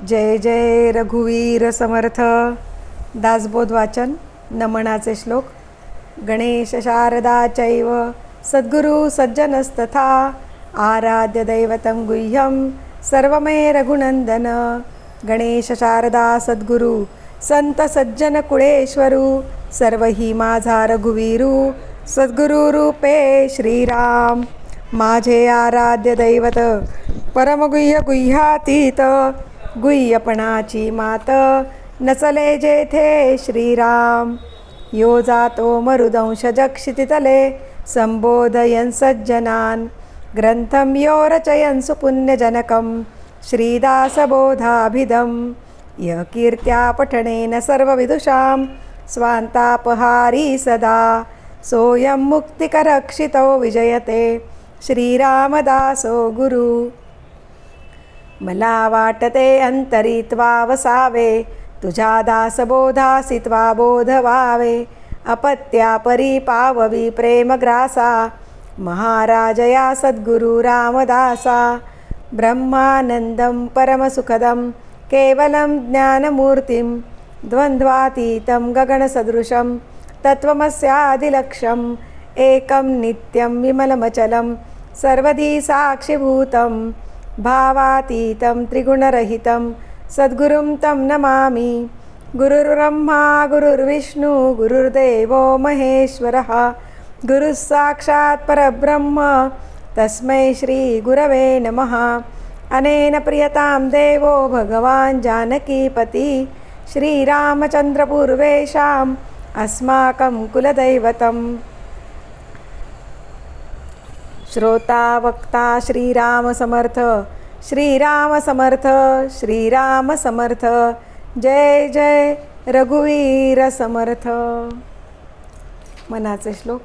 जय जय रघुवीर समर्थ. दासबोध वाचन नमनाचे श्लोक. गणेश शारदा चैव सद्गुरु सज्जनस्तथा. आराध्य दैवतं गुह्यं सर्वमे रघुनंदन गणेश शारदा सद्गुरु संत सज्जन कुळेश्वरू. सर्व ही माझा रघुवीरू सद्गुरु रूपे श्रीराम. माझे आराध्य दैवत परमगुह्य गुह्यातीत. गुह्यपणाची मात. नचले जेथे श्रीराम यो जातो मरुदंश जक्षितितले संबोधयन् सज्जनान्. ग्रन्थं यो रचयन् सुपुण्यजनकं श्रीदासबोधाभिधं य कीर्त्या पठनेन सर्वविदुषां स्वान्तापहारी सदा. सोऽयं मुक्तिकरक्षितो विजयते श्रीरामदासो गुरु. मला वाटते अंतरित्वा वसावे तुझ्या दासबोधासी त्वा बोधवावे अपत्या परी पाववी प्रेमग्रासा महाराजया सद्गुरु रामदासा ब्रह्मानन्दं परमसुखदं केवलं ज्ञानमूर्तिं द्वन्द्वातीतं गगनसदृशं तत्त्वमस्यादिलक्ष्यम् एकं नित्यं विमलमचलं सर्वधी साक्षिभूतं भावातीतं त्रिगुणरहितं सद्गुरुं तं नमामि। गुरुर्ब्रह्मा गुरुर्विष्णू गुरुर्देवो महेश्वरः। गुरुः साक्षात् परब्रह्म तस्मै श्रीगुरवे नमः। अनेन प्रियतां देवो भगवान् जानकीपति। श्रीरामचन्द्रपूर्वेषाम् अस्माकं कुलदैवतम्। श्रोता वक्ता श्रीराम समर्थ। श्रीराम समर्थ श्रीराम समर्थ। जय जय रघुवीर समर्थ। मनाचे श्लोक.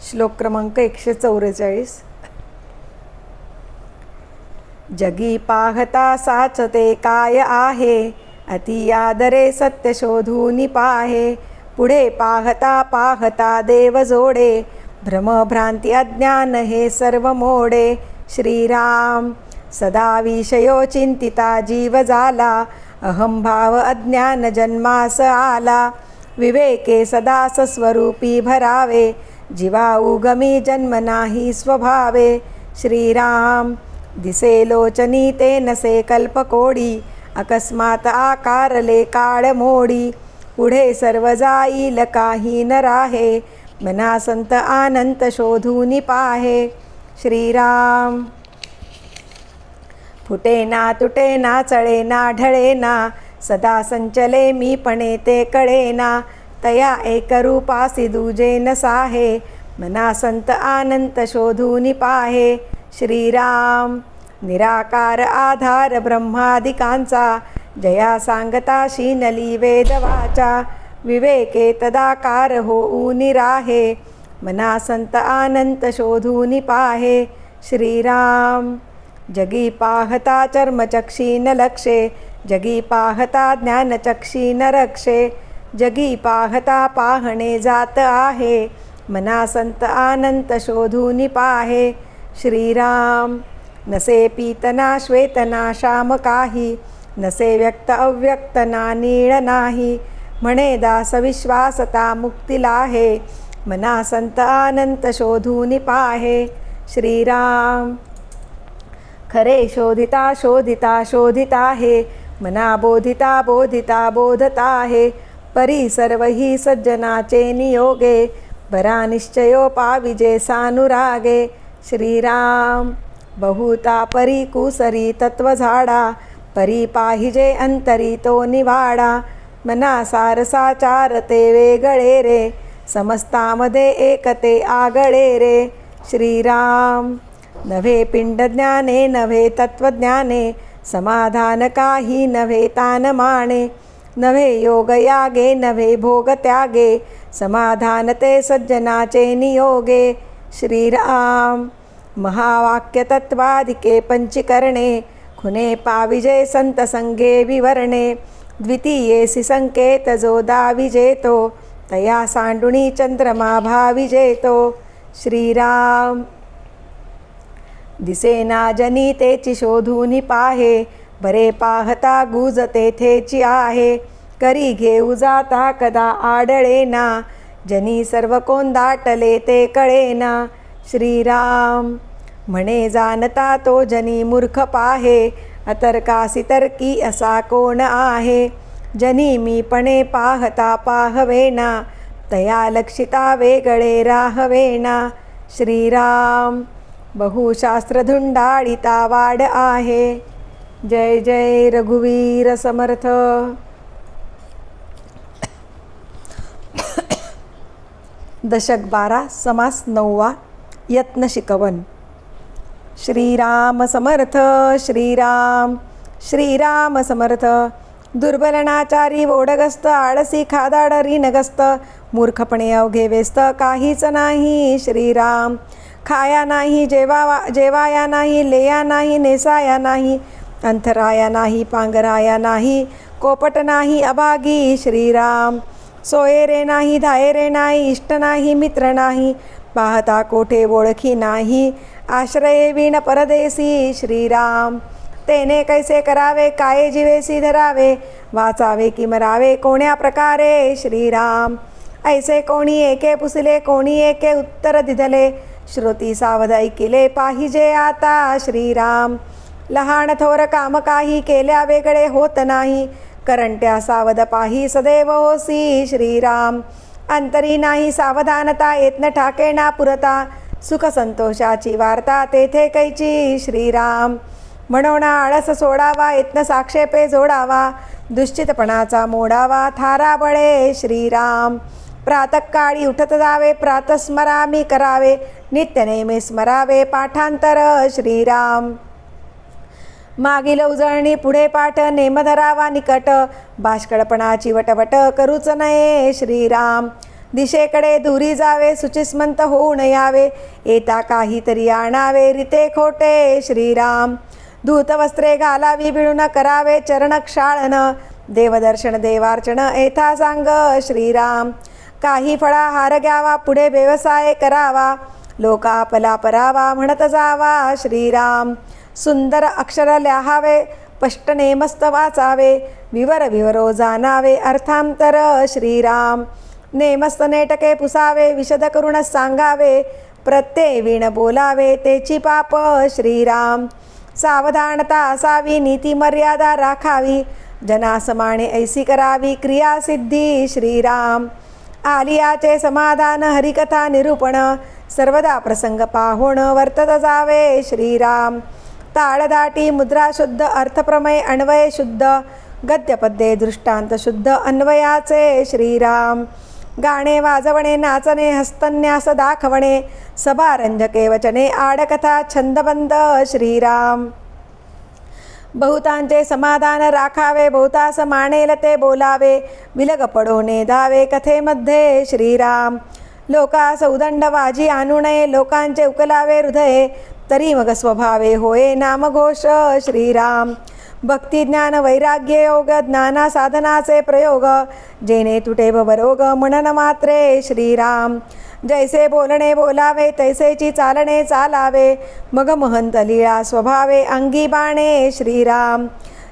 श्लोक क्रमांक एकशे चौवेचाळीस जगी पाहता साचते काय आहे? अति आदरे सत्य शोधून पाहे. पुढे पाहता पाहता देव जोडे भ्रमभ्रांती अज्ञान हे सर्व मोडे. श्रीराम सदा विषयो चिंतिता जीव झाला अहंभाव अज्ञान जन्मास आला. विवेके सदा सस्वरूपी भरावे. जीवा उगमी जन्म नाही स्वभावे. श्रीराम दिसे लोचनी ते नसे कल्पकोडी. अकस्मात आकारले काळ मोडी. पुढे सर्व जाईल काही न राहे मना संत आनंत शोधून पाहे. श्रीराम. फुटे ना तुटे ना चळे ना ढळे ना सदा संचले मी पणे ते कळे ना तया एकरूपासी दुजे न साहे. मना संत आनंत शोधून पाहे. श्रीराम. निराकार आधार ब्रह्मादिकांचा. जया सांगता शीनली वेदवाचा विवेके तदाकार हो निराहे मना संत आनंत शोधून पाहे श्रीराम। जगी पाहता चर्मचक्षी न लक्षे जगी पाहता ज्ञानचक्षी न रक्षे जगी पाहता पाहणे जात आहे मना संत आनंत शोधून पाहे श्रीराम। नसे पीतना श्वेतना श्याम काही नसे व्यक्त अव्यक्त ना नीळ नाही. म्हणे दास विश्वासता मुक्तीला हे मना संत अनंत शोधून पाहे. श्रीराम. खरे शोधिता शोधिता शोधिता आहे मना बोधिता बोधिता बोधता आहे परी सर्व ही सज्जनाचे नियोगे. बरा निश्चयो पाविजे सानुरागे. श्रीराम. बहुता परी कुसरी तत्वझाडा झाडा. परी पाहिजे अंतरी तो निवाडा मना सारसाचार ते वेगळे रे समस्तामध्ये एकते आगळे रे श्रीराम। नव्हे पिंडज्ञाने नव्हे तत्वज्ञाने समाधान काही नव्हे तान माणे। नव्हे योग यागे नव्हे भोग त्यागे समाधान ते सज्जनाचे नियोगे श्रीराम। महावाक्य तत्वादिके पंचीकरणे खुने पाविजे संत संगे विवरणे द्वितीयेसी संकेत जो दाविजेतो तया सांडुणी चंद्रमा भाविजेतो। श्रीराम। दिसेना जनी तेची शोधूनी पाहे बरे पाहता गुज तेथेची आहे। करी घेऊ जाता कदा आडळेना जनी सर्व कोण दाटले ते कळेना। श्रीराम। म्हणे जाणता तो जनी मूर्ख पाहे अतर्कासी तर्की असा कोण आहे? जनी मीपणे पाहता पाहवेना तया लक्षिता वेगळे राहवेना श्रीराम बहुशास्त्रधुंडाळिता वाड आहे. जय जय रघुवीर समर्थ. दशक बारा समास नववा यत्न शिकवण श्रीराम समर्थ श्रीराम श्रीराम समर्थ. दुर्बलनाचारी ओढगस्त आळसी खादाडरी नगस्त मूर्खपणे अवघे व्यस्त काहीच नाही. श्रीराम खाया नाही जेवा जेवाया नाही लेया नाही नेसाया नाही अंथराया नाही पांघराया नाही कोपट नाही अभागी. श्रीराम सोयरे नाही धायरे नाही इष्ट नाही मित्र नाही पाहता कोठे ओळखी नाही. आश्रये विण परदेसी श्रीराम. तेने कैसे करावे काय जीवेसी धरावे? वाचावे की मरावे कोण्या प्रकारे? श्रीराम. ऐसे कोणी एके पुसले कोणी एके उत्तर दिधले. श्रुती सावध ऐकिले पाहिजे आता श्रीराम. लहान थोर काम काही केल्या वेगळे होत नाही. करंट्या सावध पाही सदैव होसी श्रीराम. अंतरी नाही सावधानता येतन ठाकेना पुरता. सुखसंतोषाची वार्ता तेथे कैची. श्रीराम म्हणवणा आळस सोडावा येतन साक्षेपे जोडावा दुश्चितपणाचा मोडावा थारा बळे. श्रीराम प्रातकाळी उठत जावे प्रातस्मरामी करावे नित्य नेहमी स्मरावे पाठांतर. श्रीराम मागील उजळणी पुढे पाठ नेम धरावा निकट बाष्कळपणाची वटवट करूच नये. श्रीराम दिशेकडे दूरी जावे सुचिस्मंत होऊन यावे. येता काहीतरी आणावे रिते खोटे श्रीराम. धूत वस्त्रे घालावी बिळून करावे चरण क्षाळन देवदर्शन देवार्चन येथा सांग श्रीराम. काही फळा हार घ्यावा पुढे व्यवसाय करावा. लोक आपला परावा म्हणत जावा श्रीराम. सुंदर अक्षर लिहावे स्पष्ट नेमस्त वाचावे. विवर विवरो जाणावे अर्थांतर श्रीराम. नेमस्तनेटके पुसावे विशद करून सांगावे प्रत्ये विण बोलावे तेची पाप श्रीराम. सावधानता असावी नीती मर्यादा राखावी जनासमाने ऐसी करावी क्रियासिद्धी श्रीराम. आलियाचे समाधान हरिकथा निरूपण सर्वदा प्रसंग पाहुण वर्तत जावे श्रीराम. ताळदाटी मुद्रा शुद्ध अर्थप्रमय अन्वय शुद्ध गद्यपद्ये दृष्टांत शुद्ध अन्वयाचे श्रीराम. गाणे वाजवणे नाचणे हस्तन्यास दाखवणे सभारंजके वचने आडकथा छंदबंद श्रीराम. बहुतांचे समाधान राखावे बहुतास मानेल ते बोलावे विलग पडोने धावे कथेमध्ये श्रीराम. लोकास उदंड वाजी आणू नये लोकांचे उकलावे हृदये तरी मग स्वभावे होय नामघोष श्रीराम. भक्ती ज्ञान वैराग्य योग ज्ञाना साधनाचे प्रयोग। जेने तुटे भवरोग म्हणन मात्रे श्रीराम। जैसे बोलणे बोलावे तैसेची चालणे चालावे। मग महंत लीळा स्वभावे अंगी बाणे श्रीराम।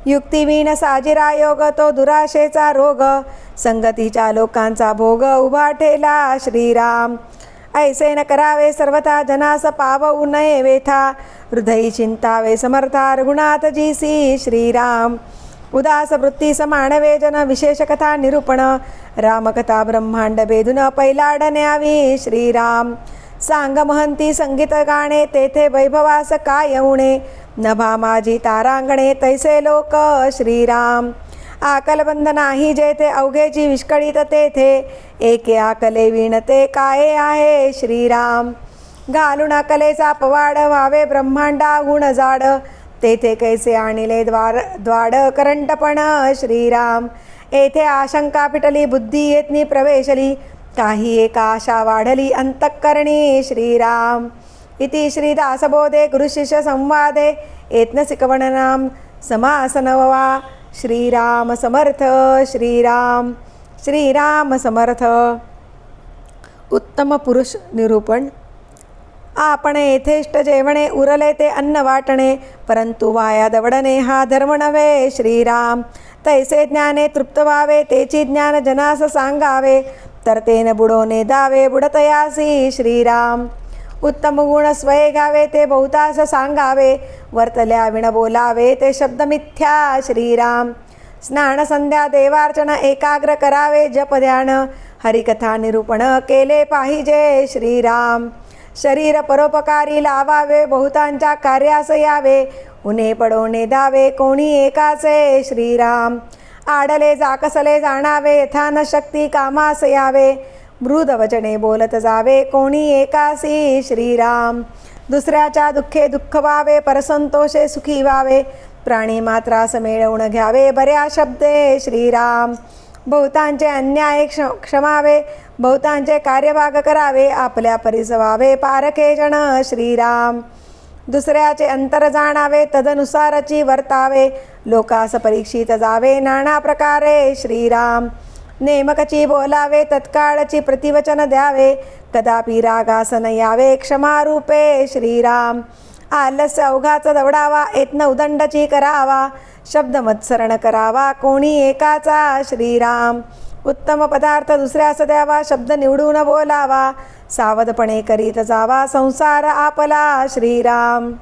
युक्तिवीण साजिरा योग तो दुराशेचा रोग। संगतीच्या लोकांचा भोग उभा ठेला श्रीराम। ऐसे न करावे सर्वथा जनास पावऊ नये वेथा। हृदयी चिंतावे समर्था रघुनाथ जीसी श्रीराम। उदास वृत्ती समाणवे जन विशेष कथा निरूपण। रामकथा ब्रह्मांड बेदून पैलाडण्यावी श्रीराम। सांग महंती संगीत गाणे तेथे वैभवास काय उणे नभा माझी तारांगणे तैसे लोक श्रीराम। आकलबंध नाही जेथे अवघेची विस्कळीत तेथे एके आकले विणते काय आहे श्रीराम. घालून कलेचा पवाड व्हावे ब्रह्मांडा गुण जाड. तेथे कैसे आणिले द्वार द्वाड करंटपण श्रीराम. येथे आशंका पिटली बुद्धी येतनी प्रवेशली. काही एका आशा वाढली अंतःकरणी श्रीराम. इति श्रीदासबोधे गुरुशिष्य संवादे. एत्नसिकवणनाम समासनववा श्रीराम समर्थ श्रीराम श्रीराम समर्थ. उत्तम पुरुष निरूपण. आपण येथेष्ट जेवणे उरले ते अन्न वाटणे परंतु वाया दवडणे हा धर्म नव्हे. श्रीराम तैसे ज्ञाने तृप्त व्हावे तेची ज्ञान जनास सांगावे तर तेन बुडोने दावे बुडतयासी. श्रीराम उत्तम गुण स्वये गावे ते बहुतास सांगावे वर्तल्या विण बोलावे ते शब्द मिथ्या श्रीराम स्नान संध्या देवार्चन एकाग्र करावे जप ध्यान हरिकथा निरूपण केले पाहिजे श्रीराम शरीर परोपकारी लावावे बहुतांच्या कार्यास यावे उन्हे पडोने दावे कोणी एकाचे श्रीराम आडले जाकसले जाणावे यथा न शक्ती कामास यावे मृदवचने बोलत जावे कोणी एकासी श्रीराम. दुसऱ्याच्या दुःखे दुःख व्हावे परसंतोषे सुखी व्हावे. प्राणी मात्रास मिळवून घ्यावे बऱ्या शब्दे श्रीराम. बहुतांचे अन्याय क्ष क्षमावे बहुतांचे कार्यभाग करावे आपल्या परिसवावे. पारखे जन श्रीराम. दुसऱ्याचे अंतर जाणावे तदनुसारची वर्तावे. लोकास परीक्षित जावे नाना प्रकारे श्रीराम. नेमकची बोलावे तत्काळची प्रतिवचन द्यावे. कदापि रागासन यावे क्षमारूपे श्रीराम. आलस्य अवघाचा दवडावा येतन उदंडची करावा. शब्द मत्सरण करावा कोणी एकाचा? श्रीराम. उत्तम पदार्थ दुसऱ्यास द्यावा शब्द निवडून बोलावा. सावधपणे करीत जावा संसार आपला. श्रीराम.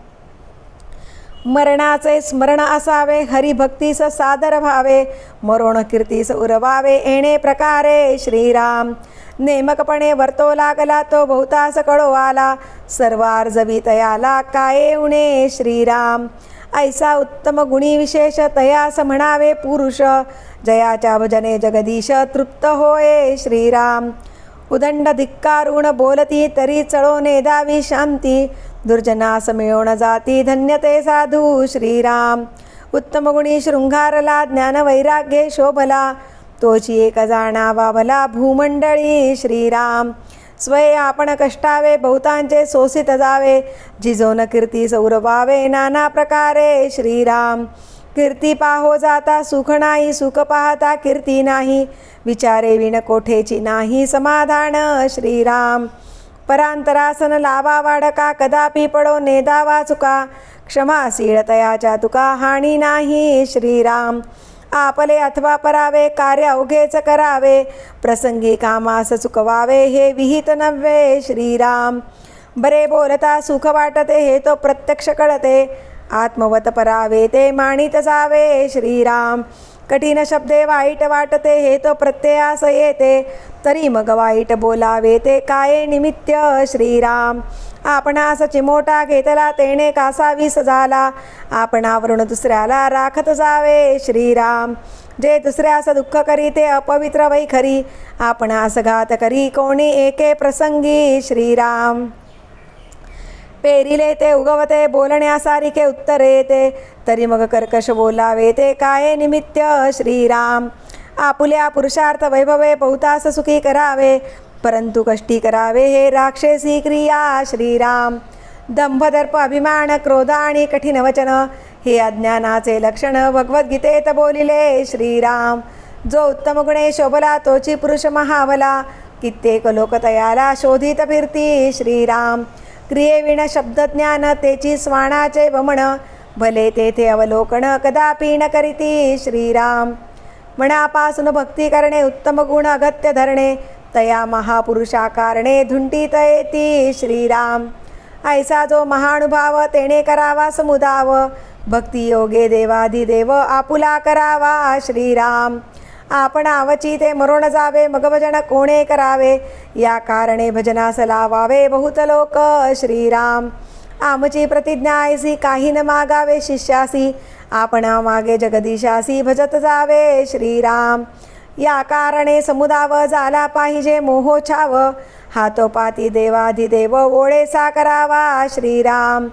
मरणाचे स्मरण असावे हरिभक्तीस सादर व्हावे मरोण कीर्तीस उरवावे येणे प्रकारे श्रीराम. नेमकपणे वर्तो लागला तो बहुतास कळो आला सर्वार अर्जवी तयाला काय उणे श्रीराम. ऐसा उत्तम गुणी विशेष तयास म्हणावे पुरुष जयाच्या भजने जगदीश तृप्त होय श्रीराम. उदंड धिक्कारुण बोलती तरी चळो नेदावी शांती दुर्जनास मिळवण जाती धन्यते साधू श्रीराम। उत्तम गुणी शृंगारला ज्ञान वैराग्ये शोभला। तोची एक जाणावा भला भूमंडळी श्रीराम। स्वय आपण कष्टावे बहुतांचे सोसित जावे। जिजोन कीर्ती सौरवावे नाना प्रकारे श्रीराम। कीर्ती पाहो जाता सुख नाही सुख पाहता कीर्ती नाही। विचारे विण कोठेची नाही समाधान श्रीराम। परांतरासन लावा वाडका कदापि पडो नेदा चुका क्षमाशीळतया जातुका तुका हानी नाही श्रीराम. आपले अथवा परावे कार्य अवघेच करावे प्रसंगी कामास चुकवावे हे विहित नव्हे श्रीराम. बरे बोलता सुख वाटते हे तो प्रत्यक्ष कळते. आत्मवत परावे ते मानित जावे श्रीराम. कठीण शब्दे वाईट वाटते हे तो प्रत्ययास येते. तरी मग वाईट बोलावे ते काय निमित्त? श्रीराम आपणास चिमोटा घेतला तेने कासावीस झाला. आपणावरून दुसऱ्याला राखत जावे श्रीराम. जे दुसऱ्यास दुःख करी ते अपवित्र वै खरी. आपणास घात करी कोणी एके प्रसंगी श्रीराम. पेरिले ते उगवते बोलण्यासारखे उत्तर येते तरी मग कर्कश बोलावे ते काय निमित्त? श्रीराम. आपुल्या पुरुषार्थ वैभवे बहुतास सुखी करावे. परंतु कष्टी करावे हे राक्षसी क्रिया श्रीराम. दंभदर्प अभिमान क्रोध आणि कठीण वचन हे अज्ञानाचे लक्षण भगवद्गीतेत बोलिले श्रीराम. जो उत्तम गुणे शोभला तोची पुरुष महावला कित्येक लोक तयाला शोधित फिरती श्रीराम. क्रियेविण शब्दज्ञान तेची स्वाणाचे वमन भले तेथे अवलोकन कदापि न करीती श्रीराम. मनापासून भक्ती करणे उत्तम गुण अगत्य धरणे. तया महापुरुषाकारणे धुंटीत येती श्रीराम. ऐसा जो महानुभाव तेने करावा समुदाव. भक्ती योगे देवाधिदेव आपुला करावा श्रीराम. आपण आवची ते मरोण जावे मग भजन कोणे करावे? या कारणे भजनास लावावे बहुत लोक श्रीराम. आमची प्रतिज्ञा ऐसी काही न मागावे शिष्यासी. आपण मागे जगदीशासी भजत जावे श्रीराम. या कारणे समुदाव झाला पाहिजे मोहो छाव. हातोपाती देवाधिदेव ओळेसा करावा श्रीराम.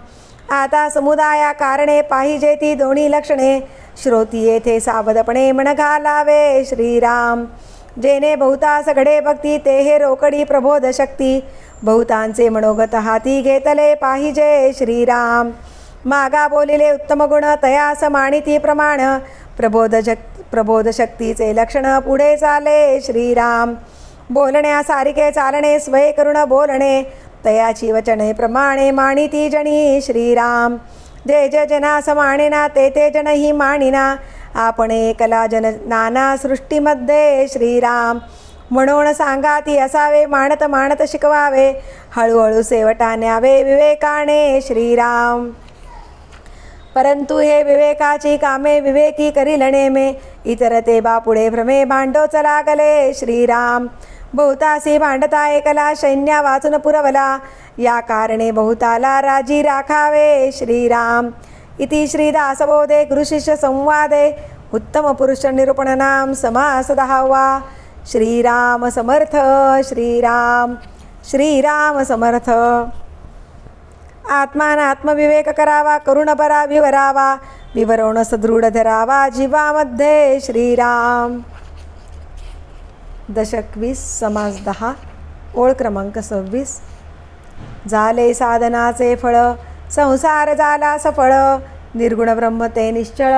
आता समुदाया कारणे पाहिजे ती दोन्ही लक्षणे. श्रोती येथे सावधपणे मन घालावे श्रीराम. जेने बहुतास घडे भक्ती ते हे रोकडी प्रबोध शक्ती. बहुतांचे मनोगत हाती घेतले पाहिजे श्रीराम. मागा बोलिले उत्तम गुण तयास माणिती प्रमाण. प्रबोध शक् प्रबोध शक्तीचे लक्षण पुढे चाले श्रीराम. बोलण्यासारखे चालणे स्वय करुण बोलणे. तयाची वचने प्रमाणे माणिती जणी श्रीराम. जे जे जना समाणेना ते ते जनही माणिना. आपण एकला जन नाना सृष्टीमध्ये श्रीराम. म्हणून सांगा ती असावे मानत मानत शिकवावे. हळूहळू सेवटा न्यावे विवेकाने श्रीराम. परंतु हे विवेकाची कामे विवेकी करील नेमे. इतर ते बापुडे भ्रमे भांडोच चलागले श्रीराम. बहुतासी भांडता एकला सैन्या वाचून पुरवला या कारणे बहुताला राजी राखावे श्रीराम. इति श्रीदासबोधे गुरुशिष्य संवादे. उत्तम पुरुष निरूपणनाम समास दहावा श्रीराम समर्थ श्रीराम. श्रीराम समर्थ. आत्मान आत्मविवेक करावा करुण परा विवरावा विवरण सदृढ धरावा जीवामध्ये श्रीराम. दशक वीस समास दहा ओळ क्रमांक सव्वीस. झाले साधनाचे फळ संसार झाला सफळ. निर्गुण ब्रह्म ते निश्चळ.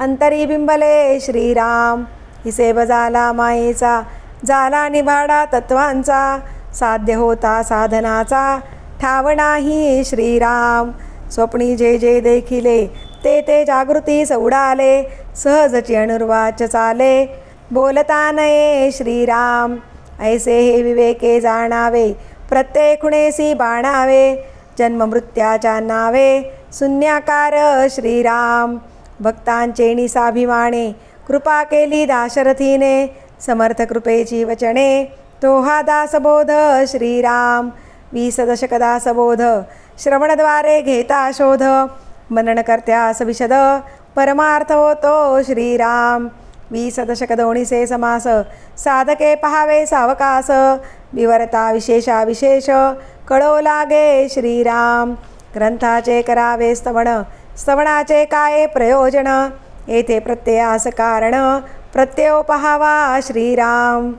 अंतरी बिंबले श्रीराम. हिसेब झाला मायेचा झाला निभाडा तत्वांचा. साध्य होता साधनाचा ठाव नाही श्रीराम. स्वप्नी जे जे देखिले ते ते जागृती सौडाले. सहजची अनुर्वाच चाले. बोलता नये श्रीराम. ऐसे हे विवेके जाणावे प्रत्येक खुणेसी बाणावे जन्ममृत्याच्या नावे. शून्याकार श्रीराम. भक्तांचे निसाभिमाने कृपा केली दाशरथीने समर्थ कृपेची वचने. तो हा दासबोध श्रीराम. वीस दशक दासबोध श्रवणद्वारे घेता शोध. मनन करत्यास विशद परमार्थ होतो श्रीराम. वीस सदशकदोणिसे समास साधके पहावे सावकास। विवरता विशेषा विशेष। कळो लागे श्रीराम। ग्रंथाचे करावे स्तवण। स्तवणाचे काय प्रयोजन? येथे प्रत्ययास कारण। प्रत्ययो पहावा श्रीराम।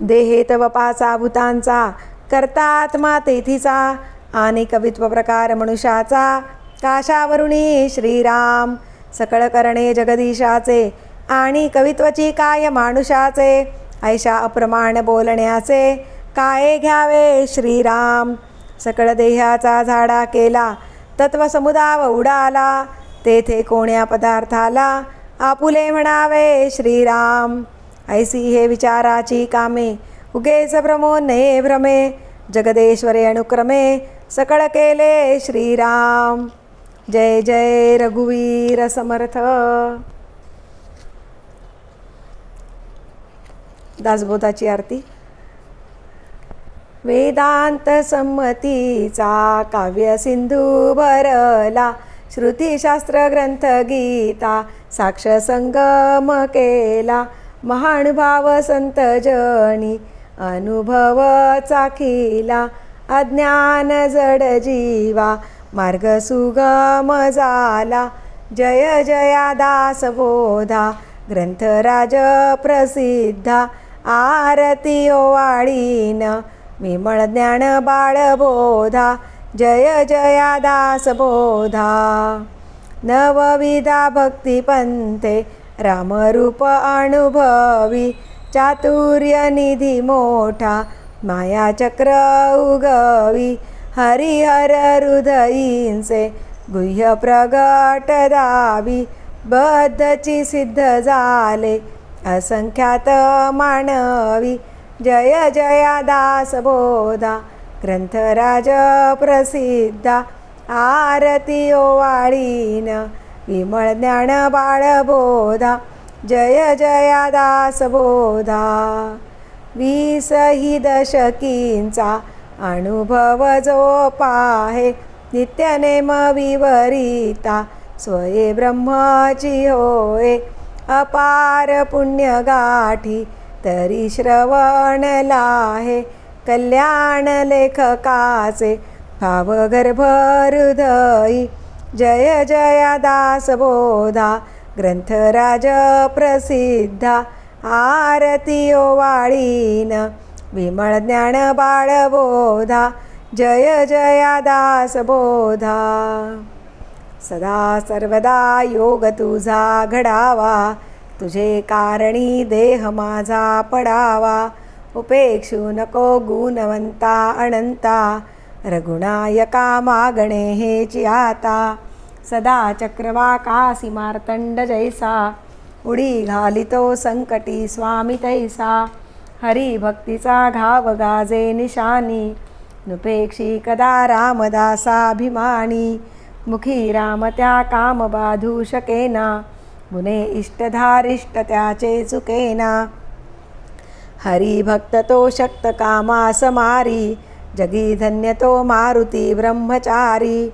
देहे तव पाचा भूतांचा। करता आत्मा तेथीचा। आणि कवित्व प्रकार मनुष्याचा। काशावरुणी श्रीराम। सकळ करणे जगदीशाचे आणि कवित्वची काय मानुषाचे? ऐशा अप्रमाण बोलण्याचे काय घ्यावे श्रीराम? सकळ देहाचा झाडा केला तत्वसमुदाव उडाला तेथे कोण्या पदार्थाला आपुले म्हणावे श्रीराम? ऐसी हे विचाराची कामे उगेच भ्रमो नये भ्रमे जगदेश्वरे अनुक्रमे सकळ केले श्रीराम. जय जय रघुवीर समर्थ. दासबोधाची आरती. वेदांत संमतीचा काव्य सिंधू भरला. श्रुतीशास्त्र ग्रंथ गीता साक्ष संगम केला. महानुभाव संत जणी अनुभव चाखिला. अज्ञान जड जीवा मार्ग सुगम झाला. जय जया दास बोधा. ग्रंथराज प्रसिद्धा. आरती ओवाळीन. विमळ ज्ञान बाळबोधा जय जया दास बोधा. नवविधा भक्तिपंथे रामरूप अनुभवी. चातुर्य निधी मोठा. मायाचक्र उगवी. हरिहर हृदयींचे गुह्य प्रगट दावी बद्धची सिद्ध झाले असंख्यात मानवी. जय जया दास बोधा ग्रंथराज प्रसिद्धा आरती ओवाळीन विमळ ज्ञान बाळबोधा जय जया दास बोधा. वीस ही दशकींचा अनुभव जो पाहे नित्यनेम विवरिता स्वये ब्रह्माची होय अपार पुण्य गाठी तरी श्रवण लाहे कल्याण लेखकाचे भावगर्भ हृदयी जय जया दास बोधा ग्रंथराज प्रसिद्धा आरती ओवाळीन विमळ ज्ञान बाळबोधा जय जया दास बोधा सदा सर्वदा योग तुझा घडावा तुझे कारणी देह माझा पडावा। उपेक्षू नको गुणवंता अनंता रघुनायका मागणे हे आता सदा चक्रवाकासी मार्तंड जैसा उडी घालितो संकटी स्वामी तैसा। हरिभक्तीचा घाव गाजे निशानी. नुपेक्षी कदा रामदासाभिमानी. मुखी राम त्या काम बाधू शकेना. मुने इष्टधारिष्ट त्याचे चुकेना. हरिभक्त तो शक्त कामा समारी जगी धन्य तो मारुती ब्रह्मचारी.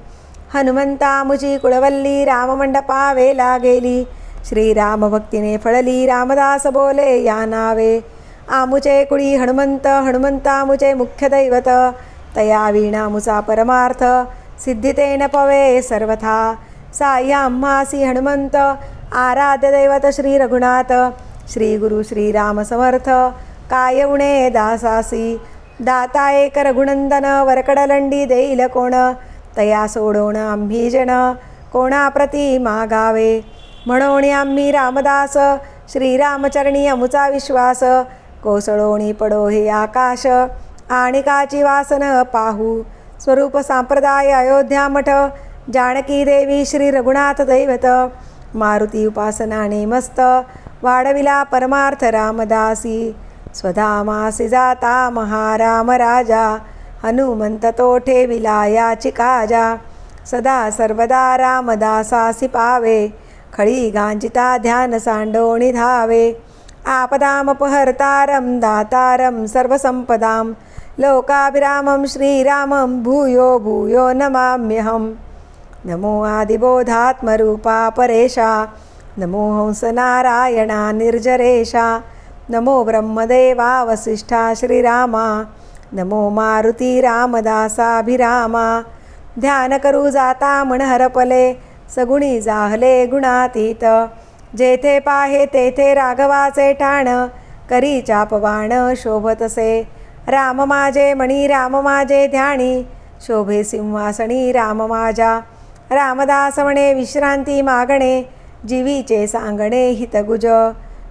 हनुमंता मुची कुळवल्ली राममंडपावे वेला गेली भक्तीने फळली रामदास बोले या नावे. आमुचे कुळी हनुमंत हनुमंता मुचे मुख्य दैवत तया वीणामुचा परमार्थ सिद्धितेन पवे सर्वथा। साई आम्हासी हनुमंत आराध्य दैवत श्री रघुनाथ श्री गुरु श्रीराम समर्थ। काय उणे दासासी दाता एक रघुनंदन वरकडलंडी देईल कोण? तया सोडवण आम्ही जण कोणाप्रती मागावे? म्हणून आम्ही रामदास श्रीरामचरणी अमुचा विश्वास कोसळोणी पडो हे आकाश. आणि काची वासन पाहू. स्वरूप सांप्रदाय अयोध्या मठ. जानकी देवी श्री रघुनाथ दैवत. मारुती उपासनाने मस्त. वाढविला परमार्थ रामदासी. स्वधामासी जाता महाराम राजा. हनुमंत तो ठेविला याची काजा सदा सर्वदा रामदासासी पावे. खळी गांजिता ध्यान सांडोणी धावे. आपदामपहर्तारं दातारं सर्वसम्पदां। लोकाभिरामं श्रीरामं भूयो भूयो नमाम्यहं। नमो आदिबोधात्मरूपा परेशा। नमो हंसनारायणा निर्जरेशा। नमो ब्रह्मदेवा वसिष्ठा श्रीरामा। नमो मारुती रामदासाभिरामा। ध्यान जाता मनहरपले सगुणी जाहले गुणातीत। जेथे पाहे तेथे राघवाचे ठाण करी चापवाण शोभतसे. राम माझे मणी राम माझे ध्यानी शोभे सिंहासणी राम माझा रामदास म्हणे विश्रांती मागणे जीवीचे सांगणे हितगुज.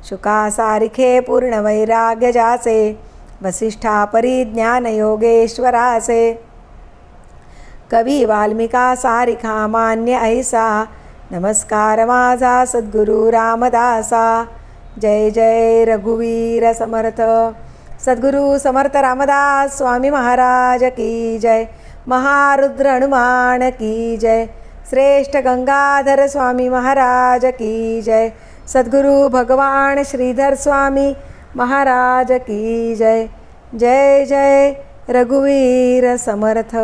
शुका सारिखे पूर्ण वैराग्य जाचे वसिष्ठा परिज्ञान योगेश्वराचे. कवी वाल्मिका सारिखा मान्य ऐसा नमस्कार माझा सद्गुरु रामदासा. जय जय रघुवीर समर्थ. सद्गुरु समर्थ रामदास स्वामी महाराज की जय. महारुद्र हनुमान की जय. श्रेष्ठ गंगाधर स्वामी महाराज की जय. सद्गुरु भगवान श्रीधर स्वामी महाराज की जय. जय जय रघुवीर समर्थ.